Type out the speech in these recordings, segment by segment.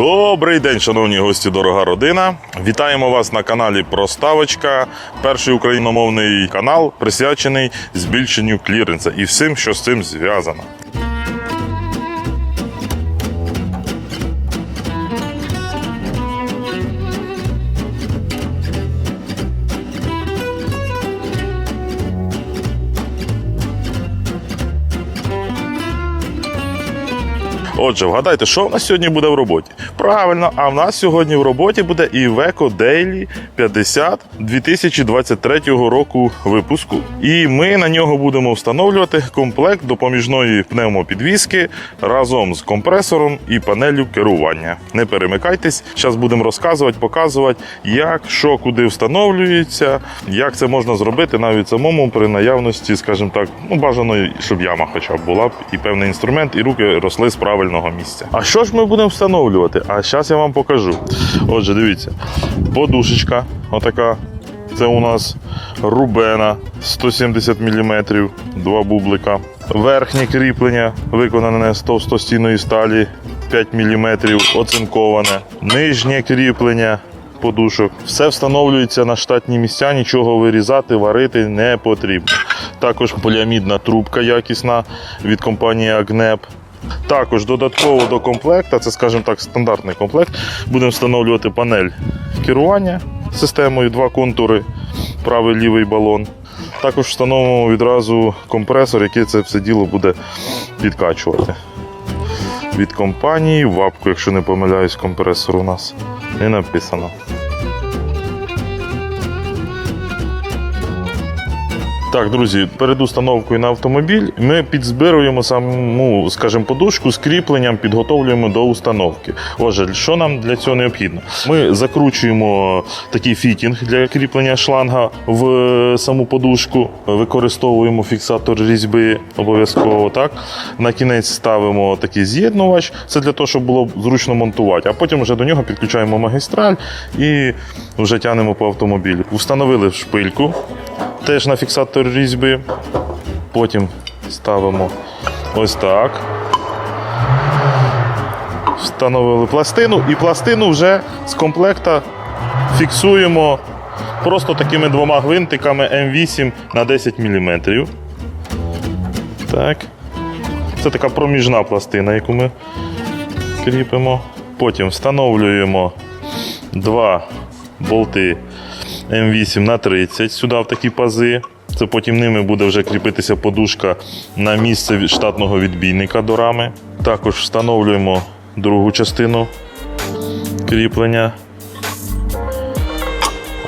Добрий день, шановні гості, дорога родина. Вітаємо вас на каналі Проставочка, перший україномовний канал, присвячений збільшенню кліренса і всім, що з цим зв'язано. Отже, вгадайте, що в нас сьогодні буде в роботі? Правильно, а в нас сьогодні в роботі буде Iveco Daily 50 2023 року випуску. І ми на нього будемо встановлювати комплект допоміжної пневмопідвіски разом з компресором і панелью керування. Не перемикайтесь, зараз будемо розказувати, показувати, як, що, куди встановлюється, як це можна зробити навіть самому при наявності, скажімо так, ну бажано, щоб яма хоча б була і певний інструмент, і руки росли з правильного місця. А що ж ми будемо встановлювати? А зараз я вам покажу. Отже, дивіться, подушечка, отака. Це у нас рубена 170 мм, два бублика. Верхнє кріплення виконане з товстостійної сталі 5 мм, оцинковане. Нижнє кріплення подушок. Все встановлюється на штатні місця, нічого вирізати, варити не потрібно. Також поліамідна трубка якісна від компанії Агнеп. Також додатково до комплекта, це, скажімо так, стандартний комплект, будемо встановлювати панель керування системою, два контури, правий лівий балон. Також встановимо відразу компресор, який це все діло буде підкачувати. Від компанії вапку, якщо не помиляюсь, компресор у нас не написано. Так, друзі, перед установкою на автомобіль ми підзбируємо саму, скажімо, подушку з кріпленням, підготовлюємо до установки. Отже, що нам для цього необхідно? Ми закручуємо такий фітінг для кріплення шланга в саму подушку, використовуємо фіксатор різьби обов'язково. Так? На кінець ставимо такий з'єднувач, це для того, щоб було зручно монтувати, а потім вже до нього підключаємо магістраль і вже тягнемо по автомобілю. Встановили шпильку теж на фіксатор різьби. Потім ставимо ось так. Встановили пластину і пластину вже з комплекта фіксуємо просто такими двома гвинтиками М8 на 10 мм. Так. Це така проміжна пластина, яку ми кріпимо. Потім встановлюємо два болти М8 на 30 сюди в такі пази. Це потім ними буде вже кріпитися подушка на місце штатного відбійника до рами. Також встановлюємо другу частину кріплення.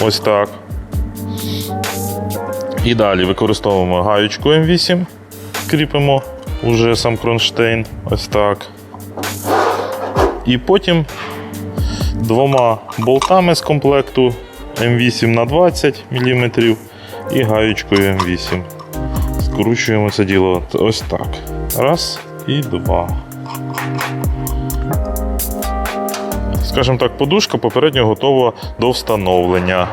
Ось так. І далі використовуємо гаючку М8, кріпимо уже сам кронштейн. Ось так. І потім двома болтами з комплекту М8 на 20 мм і гаєчкою М8. Скручуємо це діло ось так. Раз і два. Скажімо так, подушка попередньо готова до встановлення.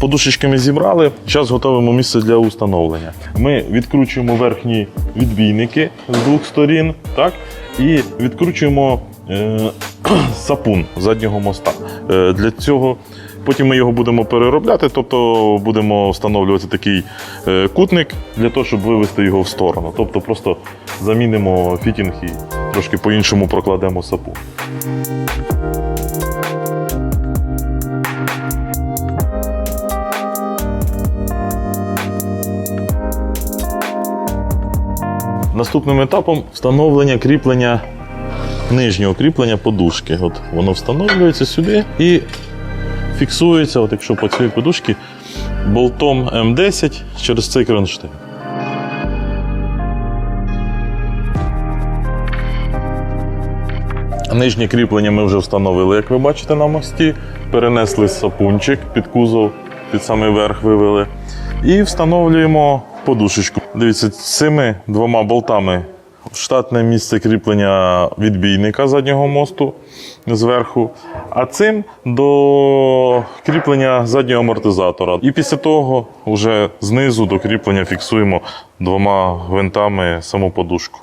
Подушечки ми зібрали. Зараз готуємо місце для установлення. Ми відкручуємо верхні відбійники з двох сторін, так? І відкручуємо е, сапун заднього моста. Е, для цього потім ми його будемо переробляти, тобто будемо встановлювати такий е, кутник для того, щоб вивести його в сторону. Тобто просто замінимо фітінг і трошки по-іншому прокладемо сапун. Наступним етапом встановлення кріплення нижнього кріплення подушки. От воно встановлюється сюди і фіксується, от якщо по цій подушці, болтом М10 через цей кронштейн. Нижнє кріплення ми вже встановили, як ви бачите, на мості. Перенесли сапунчик під кузов, під самий верх вивели. І встановлюємо подушечку. Дивіться, цими двома болтами штатне місце кріплення відбійника заднього мосту зверху. а цим до кріплення заднього амортизатора. І після того вже знизу до кріплення фіксуємо двома гвинтами саму подушку.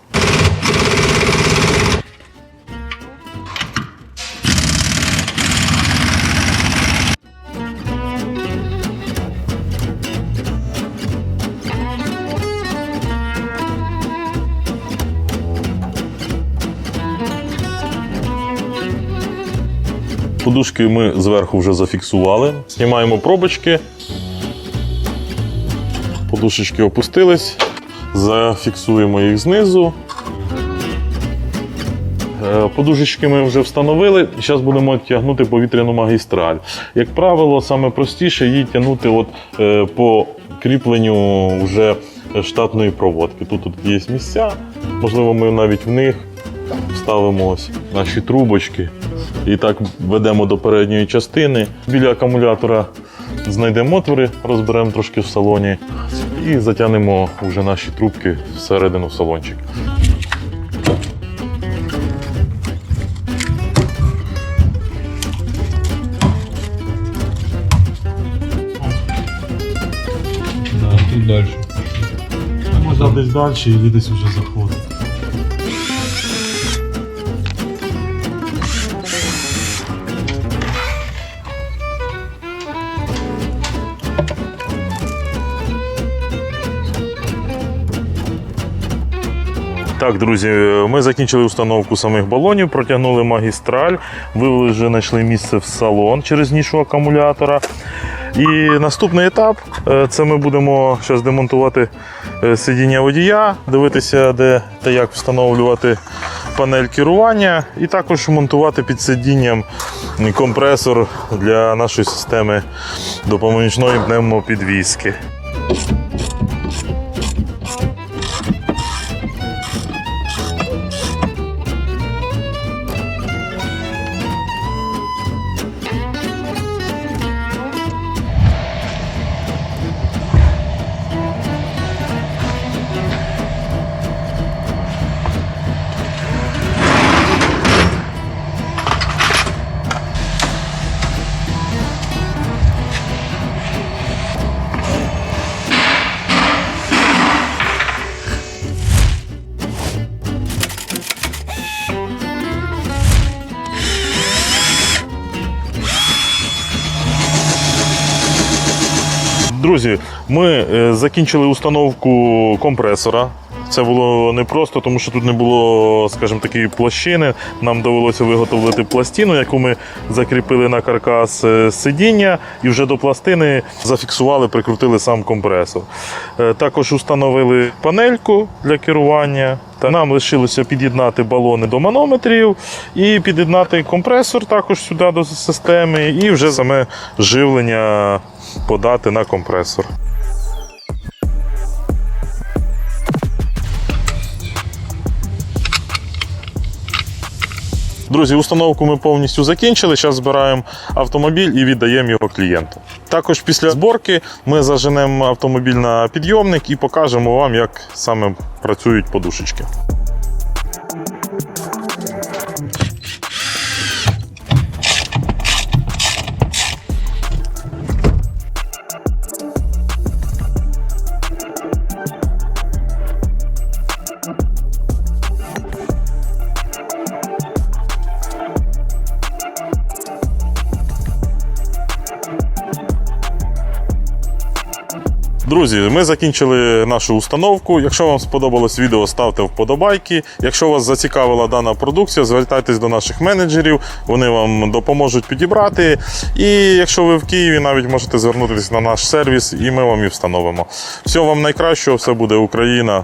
Подушки ми зверху вже зафіксували. Знімаємо пробочки. Подушечки опустились. Зафіксуємо їх знизу. Е, Подушечки ми вже встановили. Зараз будемо тягнути повітряну магістраль. Як правило, саме простіше її тягнути от, е, по кріпленню вже штатної проводки. Тут, тут є місця, можливо, ми навіть в них вставимо ось наші трубочки. І так ведемо до передньої частини. Біля акумулятора знайдемо отвори, розберемо трошки в салоні і затягнемо вже наші трубки всередину в салончик. Да, тут дальше. Можна десь далі і десь вже заходить. Так, друзі, ми закінчили установку самих балонів, протягнули магістраль, вивели вже знайшли місце в салон через нішу акумулятора. І наступний етап е, це ми будемо зараз демонтувати е, сидіння водія, дивитися, де та як встановлювати панель керування, і також монтувати під сидінням компресор для нашої системи допоміжної пневмопідвізки. Друзі, ми е, закінчили установку компресора. Це було непросто, тому що тут не було, скажімо, такої площини. Нам довелося виготовити пластину, яку ми закріпили на каркас е, сидіння, і вже до пластини зафіксували, прикрутили сам компресор. Е, Також установили панельку для керування. Нам лишилося під'єднати балони до манометрів і під'єднати компресор також сюди до системи, і вже саме живлення подати на компресор. Друзі, установку ми повністю закінчили. Зараз збираємо автомобіль і віддаємо його клієнту. Також після зборки ми заженемо автомобіль на підйомник і покажемо вам, як саме працюють подушечки. Друзі, ми закінчили нашу установку. Якщо вам сподобалось відео, ставте вподобайки. Якщо вас зацікавила дана продукція, звертайтесь до наших менеджерів, вони вам допоможуть підібрати. І якщо ви в Києві, навіть можете звернутися на наш сервіс, і ми вам і встановимо. Всього вам найкращого, все буде Україна.